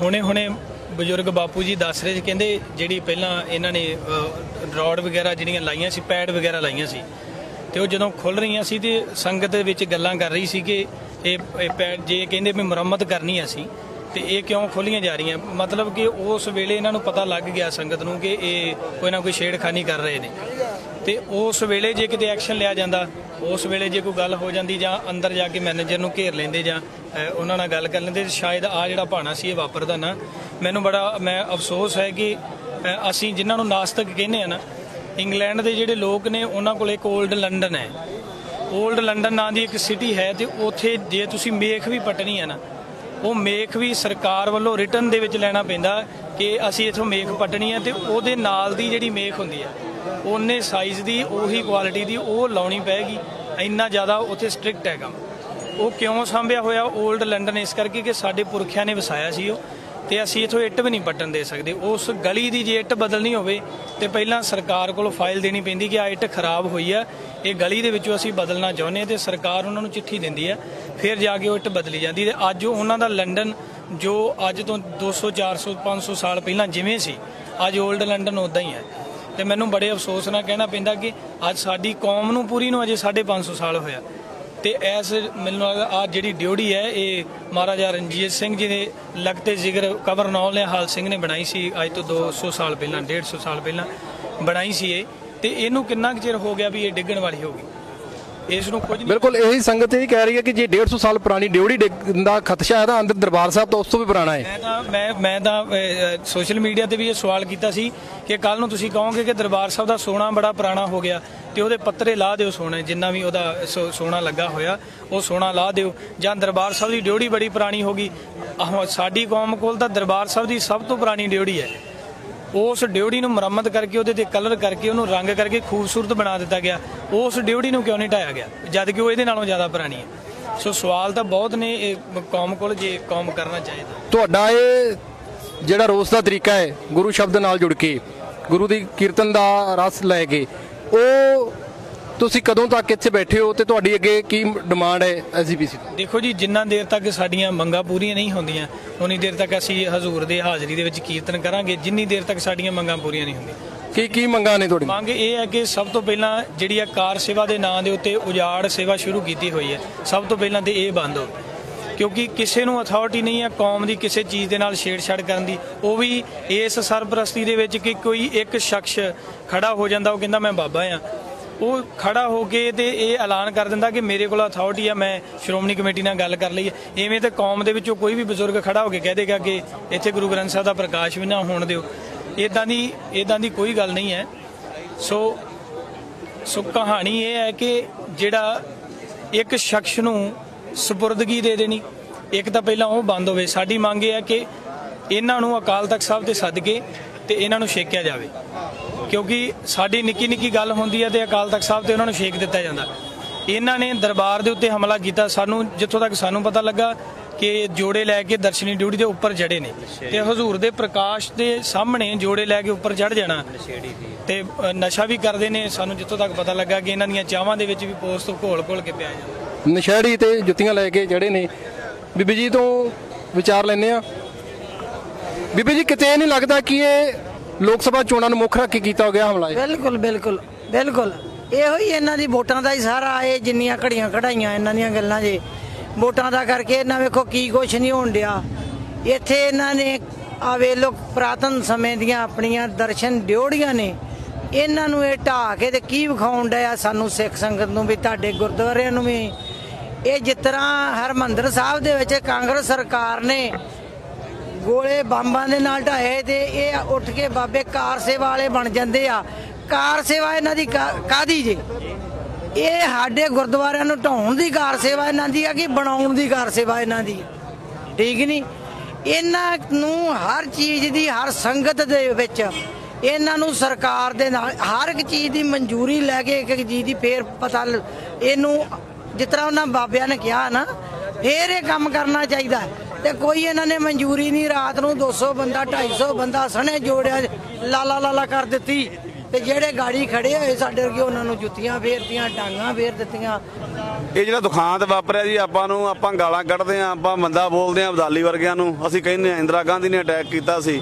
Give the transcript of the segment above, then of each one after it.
ਹੁਣੇ ਹੁਣੇ ਬਜ਼ੁਰਗ ਬਾਪੂ ਜੀ ਦੱਸ ਰਹੇ ਸੀ, ਕਹਿੰਦੇ ਜਿਹੜੀ ਪਹਿਲਾਂ ਇਹਨਾਂ ਨੇ ਰੋਡ ਵਗੈਰਾ ਜਿਹੜੀਆਂ ਲਾਈਆਂ ਸੀ, ਪੈਡ ਵਗੈਰਾ ਲਾਈਆਂ ਸੀ, ਤੇ ਉਹ ਜਦੋਂ ਖੁੱਲ ਰਹੀਆਂ ਸੀ ਤੇ ਸੰਗਤ ਦੇ ਵਿੱਚ ਗੱਲਾਂ ਕਰ ਰਹੀ ਸੀ ਕਿ ਇਹ ਇਹ ਪੈਡ ਜੇ ਕਹਿੰਦੇ ਵੀ ਮੁਰੰਮਤ ਕਰਨੀ ਆ ਸੀ ਤੇ ਇਹ ਕਿਉਂ ਖੋਲੀਆਂ ਜਾ ਰਹੀਆਂ? ਮਤਲਬ ਕਿ ਉਸ ਵੇਲੇ ਇਹਨਾਂ ਨੂੰ ਪਤਾ ਲੱਗ ਗਿਆ ਸੰਗਤ ਨੂੰ ਕਿ ਇਹ ਕੋਈ ਨਾ ਕੋਈ ਛੇੜਖਾਨੀ ਕਰ ਰਹੇ ਨੇ। ਤੇ ਉਸ ਵੇਲੇ ਜੇ ਕਿਤੇ ਐਕਸ਼ਨ ਲਿਆ ਜਾਂਦਾ, ਉਸ ਵੇਲੇ ਜੇ ਕੋਈ ਗੱਲ ਹੋ ਜਾਂਦੀ ਜਾਂ ਅੰਦਰ ਜਾ ਕੇ ਮੈਨੇਜਰ ਨੂੰ ਘੇਰ ਲੈਂਦੇ ਜਾਂ ਉਹਨਾਂ ਨਾਲ ਗੱਲ ਕਰ ਲੈਂਦੇ, ਸ਼ਾਇਦ ਆ ਜਿਹੜਾ ਭਾਣਾ ਸੀ ਇਹ ਵਾਪਰਦਾ ਨਾ। ਮੈਨੂੰ ਬੜਾ, ਮੈਂ ਅਫਸੋਸ ਹੈ ਕਿ ਅਸੀਂ ਜਿਨ੍ਹਾਂ ਨੂੰ ਨਾਸਤਕ ਕਹਿੰਦੇ ਆ ਨਾ, ਇੰਗਲੈਂਡ ਦੇ ਜਿਹੜੇ ਲੋਕ ਨੇ, ਉਹਨਾਂ ਕੋਲ ਇੱਕ 올ਡ ਲੰਡਨ ਹੈ। 올ਡ ਲੰਡਨ ਨਾਂ ਦੀ ਇੱਕ ਸਿਟੀ ਹੈ ਤੇ ਉੱਥੇ ਜੇ ਤੁਸੀਂ ਮੇਖ ਵੀ ਪਟਣੀ ਹੈ ਨਾ ਉਹ ਮੇਖ ਵੀ ਸਰਕਾਰ ਵੱਲੋਂ ਰਿਟਰਨ ਦੇ ਵਿੱਚ ਲੈਣਾ ਪੈਂਦਾ ਕਿ ਅਸੀਂ ਇਥੋਂ ਮੇਖ ਪਟਣੀ ਹੈ ਤੇ ਉਹਦੇ ਨਾਲ ਦੀ ਜਿਹੜੀ ਮੇਖ ਹੁੰਦੀ ਹੈ, ਉਹਨੇ ਸਾਈਜ਼ ਦੀ, ਉਹੀ ਕੁਆਲਿਟੀ ਦੀ, ਉਹ ਲਾਉਣੀ ਪੈਗੀ। ਇੰਨਾ ਜ਼ਿਆਦਾ ਉੱਥੇ ਸਟ੍ਰਿਕਟ ਹੈਗਾ। ਉਹ ਕਿਉਂ ਸਾਂਭਿਆ ਹੋਇਆ? 올ਡ ਲੰਡਨ ਇਸ ਕਰਕੇ ਕਿ ਸਾਡੇ ਪੁਰਖਿਆਂ ਨੇ ਵਸਾਇਆ ਸੀ ਉਹ ਤੇ ਅਸੀਂ ਇਥੋਂ ਇੱਟ ਵੀ ਨਹੀਂ ਪੱਟਣ ਦੇ ਸਕਦੇ। ਉਸ ਗਲੀ ਦੀ ਜੇ ਇੱਟ ਬਦਲਣੀ ਹੋਵੇ ਤੇ ਪਹਿਲਾਂ ਸਰਕਾਰ ਕੋਲ ਫਾਈਲ ਦੇਣੀ ਪੈਂਦੀ ਕਿ ਆ ਇੱਟ ਖਰਾਬ ਹੋਈ ਆ, ਇਹ ਗਲੀ ਦੇ ਵਿੱਚੋਂ ਅਸੀਂ ਬਦਲਣਾ ਚਾਹੁੰਦੇ ਹਾਂ ਤੇ ਸਰਕਾਰ ਉਹਨਾਂ ਨੂੰ ਚਿੱਠੀ ਦਿੰਦੀ ਆ ਫਿਰ ਜਾ ਕੇ ਉਹ ਇੱਟ ਬਦਲੀ ਜਾਂਦੀ ਤੇ ਅੱਜ ਉਹਨਾਂ ਦਾ ਲੰਡਨ ਜੋ ਅੱਜ ਤੋਂ 200 400 500 ਸਾਲ ਪਹਿਲਾਂ ਜਿਵੇਂ ਸੀ, ਅੱਜ 올ਡ ਲੰਡਨ ਉਦਾਂ ਹੀ ਹੈ। ਤੇ ਮੈਨੂੰ ਬੜੇ ਅਫਸੋਸ ਨਾਲ ਕਹਿਣਾ ਪੈਂਦਾ ਕਿ ਅੱਜ ਸਾਡੀ ਕੌਮ ਨੂੰ ਪੂਰੀ ਨੂੰ ਅਜੇ 550 ਸਾਲ ਹੋਇਆ। ਤੇ ਐਸ ਮੈਨੂੰ ਲੱਗਦਾ ਆ ਜਿਹੜੀ ਡਿਊਟੀ ਹੈ, ਇਹ ਮਹਾਰਾਜਾ ਰਣਜੀਤ ਸਿੰਘ ਜੀ ਦੇ ਲਗਤੇ ਜ਼ਿਕਰ ਕਬਰ ਨੌਲ ਨੇ, ਹਾਲ ਸਿੰਘ ਨੇ ਬਣਾਈ ਸੀ, ਅੱਜ ਤੋਂ 200 ਸਾਲ ਪਹਿਲਾਂ 150 ਸਾਲ ਪਹਿਲਾਂ ਬਣਾਈ ਸੀ ਇਹ। ਤੇ ਇਹਨੂੰ ਕਿੰਨਾ ਕੁ ਚਿਰ ਹੋ ਗਿਆ ਵੀ ਇਹ ਡਿੱਗਣ ਵਾਲੀ ਹੋ ਗਈ? ਇਸ ਨੂੰ ਕੁਝ ਨਹੀਂ ਬਿਲਕੁਲ ਇਹੀ ਸੰਗਤ ਇਹ ਕਹਿ ਰਹੀ ਹੈ ਕਿ ਜੇ 150 ਸਾਲ ਪੁਰਾਣੀ ਡਿਊੜੀ ਡਿੱਗਣ ਦਾ ਖਦਸ਼ਾ ਹੈ ਤਾਂ ਅੰਦਰ ਦਰਬਾਰ ਸਾਹਿਬ ਤੋਂ ਉਸ ਤੋਂ ਵੀ ਪੁਰਾਣਾ ਹੈ। ਮੈਂ ਤਾਂ ਮੈਂ ਮੈਂ ਤਾਂ ਸੋਸ਼ਲ ਮੀਡੀਆ ਤੇ ਵੀ ਇਹ ਸਵਾਲ ਕੀਤਾ ਸੀ ਕਿ ਕੱਲ ਨੂੰ ਤੁਸੀਂ ਕਹੋਗੇ ਕਿ ਦਰਬਾਰ ਸਾਹਿਬ ਦਾ ਸੋਨਾ ਬੜਾ ਪੁਰਾਣਾ ਹੋ ਗਿਆ ਤੇ ਉਹਦੇ ਪੱਤਰੇ ਲਾ ਦਿਓ ਸੋਨੇ ਜਿੰਨਾ ਵੀ ਉਹਦਾ ਸੋਨਾ ਲੱਗਾ ਹੋਇਆ ਉਹ ਸੋਨਾ ਲਾ ਦਿਓ। ਜਾਂ ਦਰਬਾਰ ਸਾਹਿਬ ਦੀ ਡਿਊੜੀ ਬੜੀ ਪੁਰਾਣੀ ਹੋ ਗਈ। ਸਾਡੀ ਕੌਮ ਕੋਲ ਤਾਂ ਦਰਬਾਰ ਸਾਹਿਬ ਦੀ ਸਭ ਤੋਂ ਪੁਰਾਣੀ ਡਿਊੜੀ ਹੈ। ਉਸ ਡਿਊਟੀ ਨੂੰ ਮੁਰੰਮਤ ਕਰਕੇ, ਉਹਦੇ ਤੇ ਕਲਰ ਕਰਕੇ, ਉਹਨੂੰ ਰੰਗ ਕਰਕੇ ਖੂਬਸੂਰਤ ਬਣਾ ਦਿੱਤਾ ਗਿਆ। ਉਸ ਡਿਊਟੀ ਨੂੰ ਕਿਉਂ ਨਹੀਂ ਢਾਇਆ ਗਿਆ? ਜਦ ਕਿ ਉਹ ਇਹਦੇ ਨਾਲੋਂ ਜ਼ਿਆਦਾ ਪੁਰਾਣੀ ਹੈ। ਸੋ ਸਵਾਲ ਤਾਂ ਬਹੁਤ ਨੇ, ਇਹ ਕੌਮ ਕੋਲ ਜੇ ਕੌਮ ਕਰਨਾ ਚਾਹੀਦਾ ਤੁਹਾਡਾ ਇਹ ਜਿਹੜਾ ਰੋਸ ਦਾ ਤਰੀਕਾ ਹੈ, ਗੁਰੂ ਸ਼ਬਦ ਨਾਲ ਜੁੜ ਕੇ, ਗੁਰੂ ਦੀ ਕੀਰਤਨ ਦਾ ਰਸ ਲੈ ਕੇ, ਉਹ ਤੁਸੀਂ ਕਦੋਂ ਤੱਕ ਇੱਥੇ ਬੈਠੇ ਹੋ ਤੇ ਤੁਹਾਡੀ ਅੱਗੇ ਕੀ ਡਿਮਾਂਡ ਹੈ ਐਸਜੀਪੀਸੀ ਦੇਖੋ ਜੀ ਜਿੰਨਾ ਦੇਰ ਤੱਕ ਸਾਡੀਆਂ ਮੰਗਾਂ ਪੂਰੀਆਂ ਨਹੀਂ ਹੁੰਦੀਆਂ ਉਨੀ ਦੇਰ ਤੱਕ ਅਸੀਂ ਹਜ਼ੂਰ ਦੇ ਹਾਜ਼ਰੀ ਦੇ ਵਿੱਚ ਕੀਰਤਨ ਕਰਾਂਗੇ। ਜਿੰਨੀ ਦੇਰ ਤੱਕ ਸਾਡੀਆਂ ਮੰਗਾਂ ਪੂਰੀਆਂ ਨਹੀਂ ਹੁੰਦੀਆਂ। ਕੀ ਕੀ ਮੰਗਾਂ ਨੇ ਤੁਹਾਡੀ ਮੰਗ ਇਹ ਹੈ ਕਿ ਸਭ ਤੋਂ ਪਹਿਲਾਂ ਜਿਹੜੀ ਆ ਕਾਰ ਸੇਵਾ ਦੇ ਨਾਂ ਦੇ ਉੱਤੇ ਉਜਾੜ ਸੇਵਾ ਸ਼ੁਰੂ ਕੀਤੀ ਹੋਈ ਹੈ। ਸਭ ਤੋਂ ਪਹਿਲਾਂ ਤੇ ਇਹ ਬੰਦ ਹੋ ਕਿਉਂਕਿ ਕਿਸੇ ਨੂੰ ਅਥਾਰਟੀ ਨਹੀਂ ਹੈ ਕੌਮ ਦੀ ਕਿਸੇ ਚੀਜ਼ ਦੇ ਨਾਲ ਛੇੜਛਾੜ ਕਰਨ ਦੀ। ਉਹ ਵੀ ਇਸ ਸਰਪ੍ਰਸਤੀ ਦੇ ਵਿੱਚ ਕਿ ਕੋਈ ਇੱਕ ਸ਼ਖਸ ਖੜਾ ਹੋ ਜਾਂਦਾ ਉਹ ਕਹਿੰਦਾ ਮੈਂ ਬਾਬਾ ਆ ਉਹ ਖੜਾ ਹੋ ਕੇ ਤੇ ਇਹ ਐਲਾਨ ਕਰ ਦਿੰਦਾ ਕਿ ਮੇਰੇ ਕੋਲ ਅਥਾਰਟੀ ਆ, ਮੈਂ ਸ਼੍ਰੋਮਣੀ ਕਮੇਟੀ ਨਾਲ ਗੱਲ ਕਰ ਲਈ ਹੈ। ਐਵੇਂ ਤੇ ਕੌਮ ਦੇ ਵਿੱਚੋਂ ਕੋਈ ਵੀ ਬਜ਼ੁਰਗ ਖੜਾ ਹੋ ਕੇ ਕਹਿ ਦੇਗਾ ਕਿ ਇੱਥੇ ਗੁਰੂ ਗ੍ਰੰਥ ਸਾਹਿਬ ਦਾ ਪ੍ਰਕਾਸ਼ ਵੀ ਨਾ ਹੋਣ ਦਿਓ। ਇਦਾਂ ਦੀ ਇਦਾਂ ਦੀ ਕੋਈ ਗੱਲ ਨਹੀਂ ਹੈ। ਸੋ ਸੋ ਕਹਾਣੀ ਇਹ ਹੈ ਕਿ ਜਿਹੜਾ ਇੱਕ ਸ਼ਖਸ ਨੂੰ ਸਪੁਰਦਗੀ ਦੇ ਦੇਣੀ, ਇੱਕ ਤਾਂ ਪਹਿਲਾਂ ਉਹ ਬੰਦ ਹੋਵੇ। ਸਾਡੀ ਮੰਗ ਇਹ ਹੈ ਕਿ ਇਹਨਾਂ ਨੂੰ ਅਕਾਲ ਤਖਤ ਸਾਹਿਬ ਤੇ ਸੱਦ ਕੇ ਤੇ ਇਹਨਾਂ ਨੂੰ ਛੇਕਿਆ ਜਾਵੇ। ਕਿਉਂਕਿ ਸਾਡੀ ਨਿੱਕੀ ਨਿੱਕੀ ਗੱਲ ਹੁੰਦੀ ਹੈ ਤੇ ਅਕਾਲ ਤਖਤ ਸਾਹਿਬ ਤੇ ਉਹਨਾਂ ਨੂੰ ਛੇਕ ਦਿੱਤਾ ਜਾਂਦਾ। ਇਹਨਾਂ ਨੇ ਦਰਬਾਰ ਦੇ ਉੱਤੇ ਹਮਲਾ ਕੀਤਾ। ਸਾਨੂੰ ਜਿੱਥੋਂ ਤੱਕ ਸਾਨੂੰ ਪਤਾ ਲੱਗਾ ਕਿ ਜੋੜੇ ਲੈ ਕੇ ਦਰਸ਼ਨੀ ਡਿਊਟੀ ਦੇ ਉੱਪਰ ਚੜੇ ਨੇ। ਤੇ ਹਜ਼ੂਰ ਦੇ ਪ੍ਰਕਾਸ਼ ਦੇ ਸਾਹਮਣੇ ਜੋੜੇ ਲੈ ਕੇ ਉੱਪਰ ਚੜ ਜਾਣਾ। ਤੇ ਨਸ਼ਾ ਵੀ ਕਰਦੇ ਨੇ। ਸਾਨੂੰ ਜਿੱਥੋਂ ਤੱਕ ਪਤਾ ਲੱਗਾ ਕਿ ਇਹਨਾਂ ਦੀਆਂ ਚਾਹਾਂ ਦੇ ਵਿੱਚ ਵੀ ਪੋਸਟ ਘੋਲ ਘੋਲ ਕੇ ਪਿਆ ਜਾਂਦਾ। ਨਸ਼ਹਿੜੀ ਤੇ ਜੁੱਤੀਆਂ ਲੈ ਕੇ ਜੜੇ ਨੇ। ਬੀਬੀ ਜੀ ਤੋਂ ਵਿਚਾਰ ਲੈਣੇ ਆ ਬੀਬੀ ਜੀ, ਕਿਤੇ ਇਹ ਨਹੀਂ ਲੱਗਦਾ ਕਿ ਇਹ ਲੋਕ ਸਭਾ ਚੋਣਾਂ ਨੂੰ ਮੁੱਖ ਰੱਖ ਕੇ ਕੀਤਾ ਗਿਆ ਹਮਲਾ ਹੈ ਬਿਲਕੁਲ ਬਿਲਕੁਲ ਬਿਲਕੁਲ। ਇਹੋ ਹੀ ਇਹਨਾਂ ਦੀ ਵੋਟਾਂ ਦਾ ਹੀ ਸਾਰਾ ਇਹ ਜਿੰਨੀਆਂ ਘੜੀਆਂ ਕਢਾਈਆਂ ਇਹਨਾਂ ਦੀਆਂ ਗੱਲਾਂ ਜੇ। ਵੋਟਾਂ ਦਾ ਕਰਕੇ ਇਹਨਾਂ ਵੇਖੋ ਕੀ ਕੁਛ ਨਹੀਂ ਹੋਣ ਡਿਆ। ਇੱਥੇ ਇਹਨਾਂ ਨੇ ਆ ਵੇਲੋ ਪ੍ਰਾਤਨ ਸਮੇਂ ਦੀਆਂ ਆਪਣੀਆਂ ਦਰਸ਼ਨ ਡਿਓੜੀਆਂ ਨੇ। ਇਹਨਾਂ ਨੂੰ ਇਹ ਢਾਹ ਕੇ ਤੇ ਕੀ ਵਿਖਾਉਣ ਡਿਆ ਸਾਨੂੰ ਸਿੱਖ ਸੰਗਤ ਨੂੰ ਵੀ, ਤੁਹਾਡੇ ਗੁਰਦੁਆਰਿਆਂ ਨੂੰ ਵੀ। ਇਹ ਜਿਸ ਤਰ੍ਹਾਂ ਹਰਮੰਦਰ ਸਾਹਿਬ ਦੇ ਵਿੱਚ ਕਾਂਗਰਸ ਸਰਕਾਰ ਨੇ ਗੋਲੇ ਬੰਬਾਂ ਦੇ ਨਾਲ ਢਾਏ ਤੇ ਇਹ ਉੱਠ ਕੇ ਬਾਬੇ ਕਾਰ ਸੇਵਾ ਵਾਲੇ ਬਣ ਜਾਂਦੇ ਆ। ਕਾਰ ਸੇਵਾ ਇਹਨਾਂ ਦੀ ਕਾ- ਕਾਹਦੀ ਜੇ? ਇਹ ਸਾਡੇ ਗੁਰਦੁਆਰਿਆਂ ਨੂੰ ਢਾਉਣ ਦੀ ਕਾਰ ਸੇਵਾ ਇਹਨਾਂ ਦੀ ਆ ਕਿ ਬਣਾਉਣ ਦੀ ਕਾਰ ਸੇਵਾ ਇਹਨਾਂ ਦੀ? ਠੀਕ ਨਹੀਂ? ਇਹਨਾਂ ਨੂੰ ਹਰ ਚੀਜ਼ ਦੀ, ਹਰ ਸੰਗਤ ਦੇ ਵਿੱਚ ਇਹਨਾਂ ਨੂੰ ਸਰਕਾਰ ਦੇ ਨਾਲ, ਹਰ ਇੱਕ ਚੀਜ਼ ਦੀ ਮਨਜ਼ੂਰੀ ਲੈ ਕੇ ਇੱਕ ਇੱਕ ਚੀਜ਼ ਦੀ ਫੇਰ ਪਤਾ ਇਹਨੂੰ ਜਿਸ ਤਰ੍ਹਾਂ ਉਹਨਾਂ ਬਾਬਿਆਂ ਨੇ ਕਿਹਾ ਨਾ, ਫੇਰ ਇਹ ਕੰਮ ਕਰਨਾ ਚਾਹੀਦਾ। ਤੇ ਕੋਈ ਇਹਨਾਂ ਨੇ ਮਨਜ਼ੂਰੀ ਨਹੀਂ, ਰਾਤ ਨੂੰ 200 ਬੰਦਾ 250 ਬੰਦਾ ਸਣੇ ਜੋੜਿਆ, ਲਾਲਾ ਲਾਲਾ ਕਰ ਦਿੱਤੀ। ਤੇ ਜਿਹੜੇ ਗਾੜੀ ਖੜੇ ਹੋਏ ਸਾਡੇ ਵਰਗੇ, ਉਹਨਾਂ ਨੂੰ ਜੁੱਤੀਆਂ ਫੇਰਤੀਆਂ, ਡਾਂਗਾਂ ਫੇਰ ਦਿੱਤੀਆਂ। ਇਹ ਜਿਹੜਾ ਦੁਖਾਂਤ ਵਾਪਰਿਆ ਜੀ, ਆਪਾਂ ਨੂੰ, ਆਪਾਂ ਗਾਲਾਂ ਕੱਢਦੇ ਆਂ ਆਪਾਂ ਮੰਦਾ ਬੋਲਦੇ ਆਂ ਅਬਦਾਲੀ ਵਰਗਿਆਂ ਨੂੰ। ਅਸੀਂ ਕਹਿੰਦੇ ਆਂ ਇੰਦਰਾ ਗਾਂਧੀ ਨੇ ਅਟੈਕ ਕੀਤਾ ਸੀ।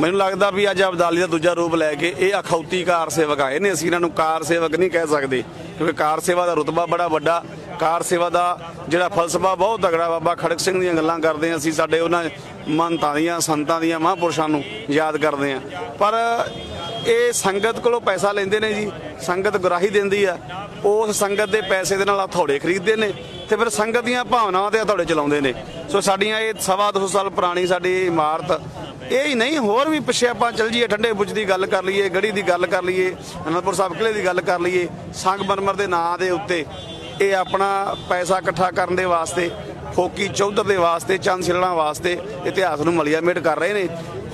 ਮੈਨੂੰ ਲੱਗਦਾ ਵੀ ਅੱਜ ਅਬਦਾਲੀ ਦਾ ਦੂਜਾ ਰੂਪ ਲੈ ਕੇ ਇਹ ਅਖੌਤੀ ਕਾਰ ਸੇਵਕ ਆਏ ਨੇ ਅਸੀਂ ਇਹਨਾਂ ਨੂੰ ਕਾਰ ਸੇਵਕ ਨਹੀਂ ਕਹਿ ਸਕਦੇ, ਕਿਉਂਕਿ ਕਾਰ ਸੇਵਾ ਦਾ ਰੁਤਬਾ ਬੜਾ ਵੱਡਾ। ਕਾਰ ਸੇਵਾ ਦਾ ਜਿਹੜਾ ਫਲਸਫਾ ਬਹੁਤ ਤਗੜਾ ਬਾਬਾ ਖੜਕ ਸਿੰਘ ਦੀਆਂ ਗੱਲਾਂ ਕਰਦੇ ਆਂ ਅਸੀਂ, ਸਾਡੇ ਉਹਨਾਂ ਮਹੰਤਾਂ ਦੀਆਂ, ਸੰਤਾਂ ਦੀਆਂ, ਮਹਾਂਪੁਰਸ਼ਾਂ ਨੂੰ ਯਾਦ ਕਰਦੇ ਆਂ ਪਰ ਇਹ ਸੰਗਤ ਕੋਲੋਂ ਪੈਸਾ ਲੈਂਦੇ ਨੇ ਜੀ, ਸੰਗਤ ਗੁਰਾਹੀ ਦਿੰਦੀ ਆ। ਉਸ ਸੰਗਤ ਦੇ ਪੈਸੇ ਦੇ ਨਾਲ ਹਥੌੜੇ ਖਰੀਦਦੇ ਨੇ ਤੇ ਫਿਰ ਸੰਗਤ ਦੀਆਂ ਭਾਵਨਾਵਾਂ ਤੇ ਹਥੌੜੇ ਚਲਾਉਂਦੇ ਨੇ। ਸੋ ਸਾਡੀਆਂ ਇਹ ਸਵਾ ਦੋ ਸਾਲ ਪੁਰਾਣੀ ਸਾਡੀ ਇਮਾਰਤ, ਇਹ ਹੀ ਨਹੀਂ, ਹੋਰ ਵੀ ਪਿੱਛੇ ਆਪਾਂ ਚੱਲ ਜੀਏ ਠੰਡੇ ਬੁੱਝ ਦੀ ਗੱਲ ਕਰ ਲਈਏ, ਗੜੀ ਦੀ ਗੱਲ ਕਰ ਲਈਏ, ਅਨੰਦਪੁਰ ਸਾਹਿਬ ਕਿਲੇ ਦੀ ਗੱਲ ਕਰ ਲਈਏ ਸੰਗਮਰਮਰ ਦੇ ਨਾਂ ਦੇ ਉੱਤੇ। ਇਹ ਆਪਣਾ ਪੈਸਾ ਇਕੱਠਾ ਕਰਨ ਦੇ ਵਾਸਤੇ, ਫੋਕੀ ਚੌਧਰ ਦੇ ਵਾਸਤੇ, ਚੰਦ ਛਿਲਣਾ ਵਾਸਤੇ ਇਤਿਹਾਸ ਨੂੰ ਮਲਿਆ ਮੇਟ ਕਰ ਰਹੇ ਨੇ।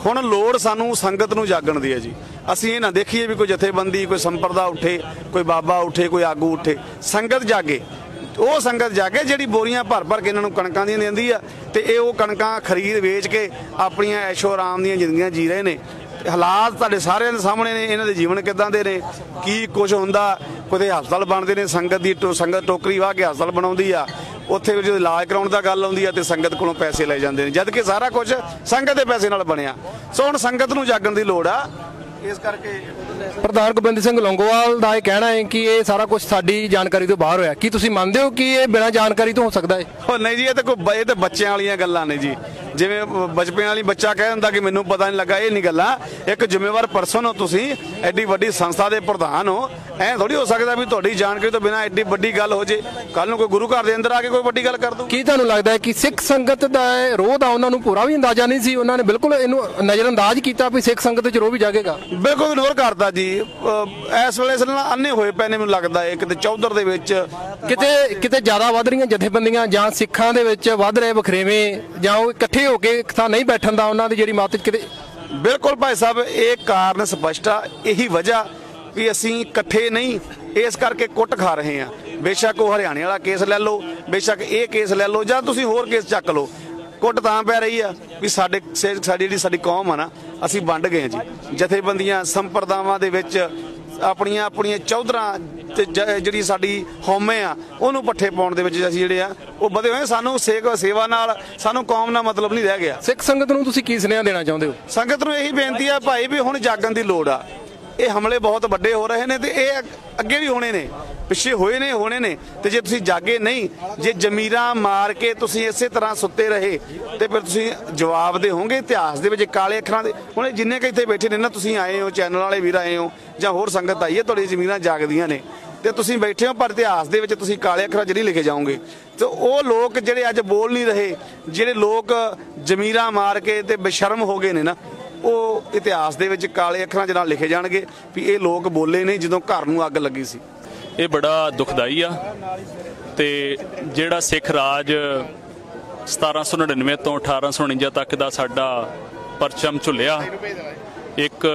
ਹੁਣ ਲੋੜ ਸਾਨੂੰ ਸੰਗਤ ਨੂੰ ਜਾਗਣ ਦੀ ਹੈ ਜੀ। ਅਸੀਂ ਇਹ ਨਾ ਦੇਖੀਏ ਵੀ ਕੋਈ ਜਥੇਬੰਦੀ, ਕੋਈ ਸੰਪਰਦਾ ਉੱਠੇ, ਕੋਈ ਬਾਬਾ ਉੱਠੇ, ਕੋਈ ਆਗੂ ਉੱਠੇ। ਸੰਗਤ ਜਾਗੇ। ਉਹ ਸੰਗਤ ਜਾਗੇ ਜਿਹੜੀ ਬੋਰੀਆਂ ਭਰ ਭਰ ਕੇ ਇਹਨਾਂ ਨੂੰ ਕਣਕਾਂ ਦੀਆਂ ਦਿੰਦੀ ਆ ਤੇ ਇਹ ਉਹ ਕਣਕਾਂ ਖਰੀਦ ਵੇਚ ਕੇ ਆਪਣੀਆਂ ਐਸ਼ੋ ਆਰਾਮ ਦੀਆਂ ਜ਼ਿੰਦਗੀਆਂ ਜੀ ਰਹੇ ਨੇ। ਹਾਲਾਤ ਤੁਹਾਡੇ ਸਾਰਿਆਂ ਦੇ ਸਾਹਮਣੇ ਨੇ, ਇਹਨਾਂ ਦੇ ਜੀਵਨ ਕਿਦਾਂ ਦੇ ਨੇ? ਕੀ ਕੁਝ ਹੁੰਦਾ? ਕੋਈ ਹਸਪਤਾਲ ਬਣਦੇ ਨੇ, ਸੰਗਤ ਦੀ ਟੋ- ਸੰਗਤ ਟੋਕਰੀ ਵਾਹ ਕੇ ਹਸਪਤਾਲ ਬਣਾਉਂਦੀ ਆ। ਉੱਥੇ ਜਦੋਂ ਇਲਾਜ ਕਰਾਉਣ ਦਾ ਗੱਲ ਆਉਂਦੀ ਆ ਤੇ ਸੰਗਤ ਕੋਲੋਂ ਪੈਸੇ ਲੈ ਜਾਂਦੇ ਨੇ। ਜਦ ਕਿ ਸਾਰਾ ਕੁਝ ਸੰਗਤ ਦੇ ਪੈਸੇ ਨਾਲ ਬਣਿਆ। ਸੋ ਹੁਣ ਸੰਗਤ ਨੂੰ ਜਾਗਣ ਦੀ ਲੋੜ ਆ। ਇਸ ਕਰਕੇ ਪ੍ਰਧਾਨ ਗੋਬਿੰਦ ਸਿੰਘ ਲੌਂਗੋਵਾਲ ਦਾ ਇਹ ਕਹਿਣਾ ਹੈ ਕਿ ਇਹ ਸਾਰਾ ਕੁਝ ਸਾਡੀ ਜਾਣਕਾਰੀ ਤੋਂ ਬਾਹਰ ਹੋਇਆ। ਕੀ ਤੁਸੀਂ ਮੰਨਦੇ ਹੋ ਕਿ ਇਹ ਬਿਨਾਂ ਜਾਣਕਾਰੀ ਤੋਂ ਹੋ ਸਕਦਾ ਹੈ? ਉਹ ਨਹੀਂ ਜੀ ਇਹ ਤਾਂ ਕੋਈ ਇਹ ਤਾਂ ਬੱਚਿਆਂ ਵਾਲੀਆਂ ਗੱਲਾਂ ਨੇ ਜੀ। ਜਿਵੇਂ ਬਚਪਨ ਵਾਲੀ ਬੱਚਾ ਕਹਿ ਦਿੰਦਾ ਕਿ ਮੈਨੂੰ ਪਤਾ ਨਹੀਂ ਲੱਗਾ ਇਹ ਨਹੀਂ ਗੱਲਾਂ। ਇੱਕ ਜ਼ਿੰਮੇਵਾਰ ਪਰਸਨ ਹੋ ਤੁਸੀਂ ਐਡੀ ਵੱਡੀ ਸੰਸਥਾ ਦੇ ਪ੍ਰਧਾਨ ਹੋ। ਐ ਥੋੜੀ ਹੋ ਸਕਦਾ ਵੀ ਤੁਹਾਡੀ ਜਾਣਕਾਰੀ ਤੋਂ ਬਿਨਾਂ ਐਡੀ ਵੱਡੀ ਗੱਲ ਹੋ ਜੇ। ਕੱਲ ਨੂੰ ਕੋਈ ਗੁਰੂ ਘਰ ਦੇ ਅੰਦਰ ਆ ਕੇ ਕੋਈ ਵੱਡੀ ਗੱਲ ਕਰ ਦੂ ਕੀ ਤੁਹਾਨੂੰ ਲੱਗਦਾ ਹੈ ਕਿ ਸਿੱਖ ਸੰਗਤ ਦਾ ਇਹ ਰੋਹ ਦਾ ਉਹਨਾਂ ਨੂੰ ਪੂਰਾ ਵੀ ਅੰਦਾਜ਼ਾ ਨਹੀਂ ਸੀ? ਉਹਨਾਂ ਨੇ ਬਿਲਕੁਲ ਇਹਨੂੰ ਨਜ਼ਰਅੰਦਾਜ਼ ਕੀਤਾ ਵੀ ਸਿੱਖ ਸੰਗਤ 'ਚ ਰੋਹ ਵੀ ਜਾਗੇਗਾ। ਬਿਲਕੁਲ ਇਗਨੋਰ ਕਰਦਾ ਜੀ। ਅਹ ਇਸ ਵੇਲੇ ਨਾਲ ਅੰਨੇ ਹੋਏ ਪਏ ਨੇ ਮੈਨੂੰ ਲੱਗਦਾ ਹੈ ਕਿਤੇ ਚੌਧਰ ਦੇ ਵਿੱਚ। ਕਿਤੇ ਕਿਤੇ ਜ਼ਿਆਦਾ ਵੱਧ ਰਹੀਆਂ ਜਥੇਬੰਦੀਆਂ ਜਾਂ ਸਿੱਖਾਂ ਦੇ ਵਿੱਚ ਵੱਧ ਰਹੇ ਵਖਰੇਵੇਂ ਜਾਂ ਉਹ ਇਕੱਠੇ ਹੋ ਕੇ ਥਾਂ ਨਹੀਂ ਬੈਠਣ ਦਾ ਉਹਨਾਂ ਦੀ ਜਿਹੜੀ ਮਤ ਕਿਤੇ ਬਿਲਕੁਲ ਭਾਈ ਸਾਹਿਬ ਇਹ ਕਾਰਨ ਸਪਸ਼ਟ ਆ ਇਹੀ ਵਜ੍ਹਾ ਵੀ ਅਸੀਂ ਇਕੱਠੇ ਨਹੀਂ ਇਸ ਕਰਕੇ ਕੁੱਟ ਖਾ ਰਹੇ ਹਾਂ। ਬੇਸ਼ੱਕ ਉਹ ਹਰਿਆਣੇ ਵਾਲਾ ਕੇਸ ਲੈ ਲਓ ਬੇਸ਼ੱਕ ਇਹ ਕੇਸ ਲੈ ਲਓ ਜਾਂ ਤੁਸੀਂ ਹੋਰ ਕੇਸ ਚੱਕ ਲਓ। ਕੁੱਟ ਤਾਂ ਪੈ ਰਹੀ ਆ ਵੀ ਸਾਡੇ ਸੇ- ਸਾਡੀ ਜਿਹੜੀ ਸਾਡੀ ਕੌਮ ਆ ਨਾ ਅਸੀਂ ਵੰਡ ਗਏ ਜੀ। ਜਥੇਬੰਦੀਆਂ ਸੰਪਰਦਾਵਾਂ ਦੇ ਵਿੱਚ ਆਪਣੀਆਂ ਆਪਣੀਆਂ ਚੌਧਰਾਂ ਤੇ ਜਿਹੜੀ ਸਾਡੀ ਹਉਮੈ ਆ ਉਹਨੂੰ ਪੱਠੇ ਪਾਉਣ ਦੇ ਵਿੱਚ ਅਸੀਂ ਜਿਹੜੇ ਆ ਉਹ ਵਧੇ ਹੋਏ ਸਾਨੂੰ ਸੇਵਾ ਸੇਵਾ ਨਾਲ ਸਾਨੂੰ ਕੌਮ ਨਾਲ ਮਤਲਬ ਨਹੀਂ ਰਹਿ ਗਿਆ। ਸਿੱਖ ਸੰਗਤ ਨੂੰ ਤੁਸੀਂ ਕੀ ਸੁਨੇਹਾ ਦੇਣਾ ਚਾਹੁੰਦੇ ਹੋ? ਸੰਗਤ ਨੂੰ ਇਹੀ ਬੇਨਤੀ ਆ ਭਾਈ ਵੀ ਹੁਣ ਜਾਗਣ ਦੀ ਲੋੜ ਆ। ਇਹ ਹਮਲੇ ਬਹੁਤ ਵੱਡੇ ਹੋ ਰਹੇ ਨੇ ਤੇ ਇਹ ਅੱਗੇ ਵੀ ਹੋਣੇ ਨੇ। ਪਿੱਛੇ ਹੋਏ ਨੇ, ਹੋਣੇ ਨੇ। ਤੇ ਜੇ ਤੁਸੀਂ ਜਾਗੇ ਨਹੀਂ, ਜੇ ਜ਼ਮੀਰਾਂ ਮਾਰ ਕੇ ਤੁਸੀਂ ਇਸੇ ਤਰ੍ਹਾਂ ਸੁੱਤੇ ਰਹੇ, ਤੇ ਫਿਰ ਤੁਸੀਂ ਜਵਾਬ ਦੇ ਹੋਵੋਗੇ ਇਤਿਹਾਸ ਦੇ ਵਿੱਚ ਕਾਲੇ ਅੱਖਰਾਂ ਦੇ। ਹੁਣ ਜਿੰਨੇ ਕਿ ਇੱਥੇ ਬੈਠੇ ਨੇ ਨਾ, ਤੁਸੀਂ ਆਏ ਹੋ, ਚੈਨਲ ਵਾਲੇ ਵੀਰ ਆਏ ਹੋ, ਜਾਂ ਹੋਰ ਸੰਗਤ ਆਈ ਹੈ ਤੁਹਾਡੀ ਜ਼ਮੀਰਾਂ ਜਾਗਦੀਆਂ ਨੇ। ਤੇ ਤੁਸੀਂ ਬੈਠੇ ਹੋ, ਪਰ ਇਤਿਹਾਸ ਦੇ ਵਿੱਚ ਤੁਸੀਂ ਕਾਲੇ ਅੱਖਰਾਂ ਜਿਹੜੀ ਲਿਖੇ ਜਾਓਗੇ। ਤੇ ਉਹ ਲੋਕ ਜਿਹੜੇ ਅੱਜ ਬੋਲ ਨਹੀਂ ਰਹੇ, ਜਿਹੜੇ ਲੋਕ ਜ਼ਮੀਰਾਂ ਮਾਰ ਕੇ ਤੇ ਬੇਸ਼ਰਮ ਹੋ ਗਏ ਨੇ ਨਾ, ਉਹ ਇਤਿਹਾਸ ਦੇ ਵਿੱਚ ਕਾਲੇ ਅੱਖਰਾਂ 'ਚ ਨਾਲ ਲਿਖੇ ਜਾਣਗੇ ਵੀ ਇਹ ਲੋਕ ਬੋਲੇ ਨਹੀਂ ਜਦੋਂ ਘਰ ਨੂੰ ਅੱਗ ਲੱਗੀ ਸੀ। ਇਹ ਬੜਾ ਦੁਖਦਾਈ ਆ ਤੇ ਜਿਹੜਾ ਸਿੱਖ ਰਾਜ 1799 ਤੋਂ 1849 ਤੱਕ ਦਾ ਸਾਡਾ ਪਰਚਮ ਝੁੱਲਿਆ, ਇੱਕ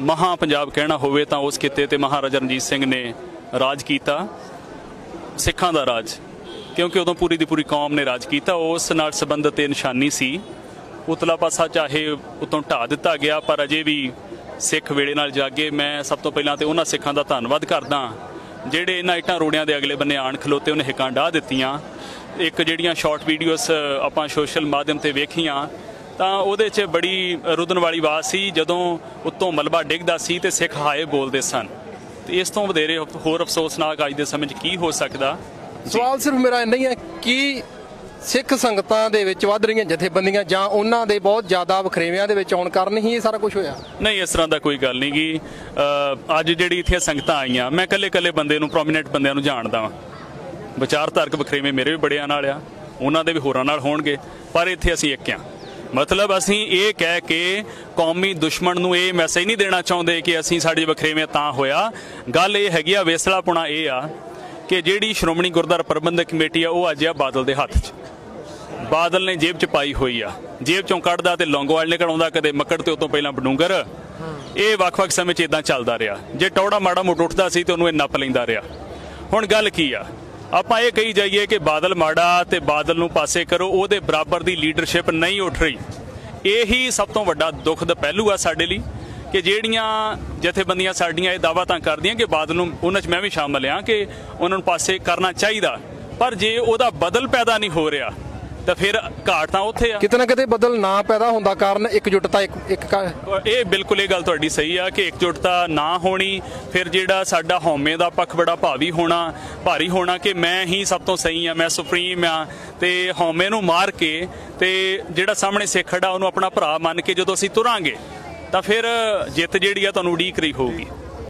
ਮਹਾ ਪੰਜਾਬ ਕਹਿਣਾ ਹੋਵੇ ਤਾਂ ਉਸ ਕਿਤੇ ਤੇ ਮਹਾਰਾਜਾ ਰਣਜੀਤ ਸਿੰਘ ਨੇ ਰਾਜ ਕੀਤਾ, ਸਿੱਖਾਂ ਦਾ ਰਾਜ। ਕਿਉਂਕਿ ਉਦੋਂ ਪੂਰੀ ਦੀ ਪੂਰੀ ਕੌਮ ਨੇ ਰਾਜ ਕੀਤਾ, ਉਸ ਨਾਲ ਸੰਬੰਧਿਤ ਇਹ ਨਿਸ਼ਾਨੀ ਸੀ। ਉਤਲਾ ਪਾਸਾ ਚਾਹੇ ਉਤੋਂ ਢਾ ਦਿੱਤਾ ਗਿਆ, ਪਰ ਅਜੇ ਵੀ ਸਿੱਖ ਵੇੜੇ ਨਾਲ ਜਾਗੇ, ਮੈਂ ਸਭ ਤੋਂ ਪਹਿਲਾਂ ਤੇ ਉਹਨਾਂ ਸਿੱਖਾਂ ਦਾ ਧੰਨਵਾਦ ਕਰਦਾ ਜਿਹੜੇ ਇਹਨਾਂ ਇੱਟਾਂ ਰੋੜਿਆਂ ਦੇ ਅਗਲੇ ਬੰਨੇ ਆਣ ਖਲੋਤੇ ਉਹਨੇ ਹਿੱਕਾਂ ਢਾ ਦਿੱਤੀਆਂ। ਇੱਕ ਜਿਹੜੀਆਂ ਸ਼ਾਰਟ ਵੀਡੀਓਸ ਆਪਾਂ ਸੋਸ਼ਲ ਮਾਧਿਅਮ ਤੇ ਵੇਖੀਆਂ, ਤਾਂ ਉਹਦੇ 'ਚ ਬੜੀ ਰੁਦਨ ਵਾਲੀ ਆਵਾਜ਼ ਸੀ, ਜਦੋਂ ਉੱਤੋਂ ਮਲਬਾ ਡਿੱਗਦਾ ਸੀ ਤੇ ਸਿੱਖ ਹਾਏ ਬੋਲਦੇ ਸਨ। ਤੇ ਇਸ ਤੋਂ ਵਧੇਰੇ ਹੋਰ ਅਫਸੋਸਨਾਕ ਅੱਜ ਦੇ ਸਮੇਂ 'ਚ ਕੀ ਹੋ ਸਕਦਾ? ਸਵਾਲ ਸਿਰਫ ਮੇਰਾ ਇੰਨਾ ਹੀ ਹੈ ਕਿ ਸਿੱਖ ਸੰਗਤਾਂ ਦੇ ਵਿੱਚ ਵੱਧ ਰਹੀਆਂ ਜਥੇਬੰਦੀਆਂ ਜਾਂ ਉਹਨਾਂ ਦੇ ਬਹੁਤ ਜ਼ਿਆਦਾ ਵਖਰੇਵਿਆਂ ਦੇ ਵਿੱਚ ਆਉਣ ਕਾਰਨ ਹੀ ਇਹ ਸਾਰਾ ਕੁਝ ਹੋਇਆ। ਨਹੀਂ, ਇਸ ਤਰ੍ਹਾਂ ਦਾ ਕੋਈ ਗੱਲ ਨਹੀਂ ਗੀ। ਅੱਜ ਜਿਹੜੀ ਇੱਥੇ ਸੰਗਤਾਂ ਆਈਆਂ, ਮੈਂ ਇਕੱਲੇ ਇਕੱਲੇ ਬੰਦੇ ਨੂੰ ਪ੍ਰੋਮਿਨੈਂਟ ਬੰਦਿਆਂ ਨੂੰ ਜਾਣਦਾ ਵਾਂ। ਵਿਚਾਰਧਾਰਕ ਵਖਰੇਵੇਂ ਮੇਰੇ ਵੀ ਬੜਿਆਂ ਨਾਲ ਆ, ਉਹਨਾਂ ਦੇ ਵੀ ਹੋਰਾਂ ਨਾਲ ਹੋਣਗੇ, ਪਰ ਇੱਥੇ ਅਸੀਂ ਇੱਕ ਆ। ਮਤਲਬ ਅਸੀਂ ਇਹ ਕਹਿ ਕੇ ਕੌਮੀ ਦੁਸ਼ਮਣ ਨੂੰ ਇਹ ਮੈਸੇਜ ਨਹੀਂ ਦੇਣਾ ਚਾਹੁੰਦੇ ਕਿ ਅਸੀਂ ਸਾਡੇ ਵਖਰੇਵੇਂ ਤਾਂ ਹੋਇਆ। ਗੱਲ ਇਹ ਹੈਗੀ ਆ ਵੇਸਲਾਪੁਣਾ ਇਹ ਆ ਕਿ ਜਿਹੜੀ ਸ਼੍ਰੋਮਣੀ ਗੁਰਦੁਆਰਾ ਪ੍ਰਬੰਧਕ ਕਮੇਟੀ ਆ, ਉਹ ਅੱਜ ਆ ਬਾਦਲ ਦੇ ਹੱਥ 'ਚ। ਬਾਦਲ ਨੇ ਜੇਬ 'ਚ ਪਾਈ ਹੋਈ ਆ। ਜੇਬ 'ਚੋਂ ਕੱਢਦਾ ਤੇ ਲੌਂਗੋਵਾਲ ਨੇ ਕਢਾਉਂਦਾ ਕਦੇ ਮੱਕੜ ਤੇ ਉਤੋਂ ਪਹਿਲਾਂ ਬਡੂੰਗਰ। ਇਹ ਵੱਖ-ਵੱਖ ਸਮੇਂ 'ਚ ਇਦਾਂ ਚੱਲਦਾ ਰਿਹਾ। ਜੇ ਟੌੜਾ ਮਾੜਾ ਮੋਟ ਉੱਠਦਾ ਸੀ ਤੇ ਉਹਨੂੰ ਇਹ ਨੱਪ ਲੈਂਦਾ ਰਿਹਾ। ਹੁਣ ਗੱਲ ਕੀ ਆ? ਆਪਾਂ ਇਹ ਕਹੀ ਜਾਈਏ ਕਿ ਬਾਦਲ ਮਾੜਾ ਤੇ ਬਾਦਲ ਨੂੰ ਪਾਸੇ ਕਰੋ, ਉਹਦੇ ਬਰਾਬਰ ਦੀ ਲੀਡਰਸ਼ਿਪ ਨਹੀਂ ਉੱਠ ਰਹੀ। ਇਹੀ ਸਭ ਤੋਂ ਵੱਡਾ ਦੁੱਖ ਦਾ ਪਹਿਲੂ ਆ ਸਾਡੇ ਲਈ ਕਿ ਜਿਹੜੀਆਂ ਜਥੇਬੰਦੀਆਂ ਸਾਡੀਆਂ ਇਹ ਦਾਅਵਾ ਤਾਂ ਕਰਦੀਆਂ ਕਿ ਬਾਦਲ ਨੂੰ ਉਹਨਾਂ 'ਚ ਮੈਂ ਵੀ ਸ਼ਾਮਲ ਆ ਕਿ ਉਹਨਾਂ ਨੂੰ ਪਾਸੇ ਕਰਨਾ ਚਾਹੀਦਾ। ਪਰ ਜੇ ਉਹਦਾ ਬਦਲ ਪੈਦਾ ਨਹੀਂ ਹੋ ਰਿਹਾ ਤਾਂ ਫਿਰ ਘਾਟ ਤਾਂ ਉੱਥੇ ਆ। ਕਿਤੇ ਨਾ ਕਿਤੇ ਬਦਲ ਨਾ ਪੈਦਾ ਹੁੰਦਾ ਕਾਰਨ ਇਕਜੁੱਟਤਾ ਇੱਕ ਇੱਕ ਇਹ ਬਿਲਕੁਲ ਇਹ ਗੱਲ ਤੁਹਾਡੀ ਸਹੀ ਆ ਕਿ ਇਕਜੁੱਟਤਾ ਨਾ ਹੋਣੀ ਫਿਰ ਜਿਹੜਾ ਸਾਡਾ ਹਉਮੈ ਦਾ ਪੱਖ ਬੜਾ ਭਾਰੀ ਹੋਣਾ ਭਾਰੀ ਹੋਣਾ ਕਿ ਮੈਂ ਹੀ ਸਭ ਤੋਂ ਸਹੀ ਆ ਮੈਂ ਸੁਪਰੀਮ ਆ ਤੇ ਹਉਮੈ ਨੂੰ ਮਾਰ ਕੇ ਤੇ ਜਿਹੜਾ ਸਾਹਮਣੇ ਸਿੱਖ ਖੜਾ ਉਹਨੂੰ ਆਪਣਾ ਭਰਾ ਮੰਨ ਕੇ ਜਦੋਂ ਅਸੀਂ ਤੁਰਾਂਗੇ ਤਾਂ ਫਿਰ ਜਿੱਤ ਜਿਹੜੀ ਆ ਤੁਹਾਨੂੰ ਉਡੀਕ ਰਹੀ ਹੋਊਗੀ।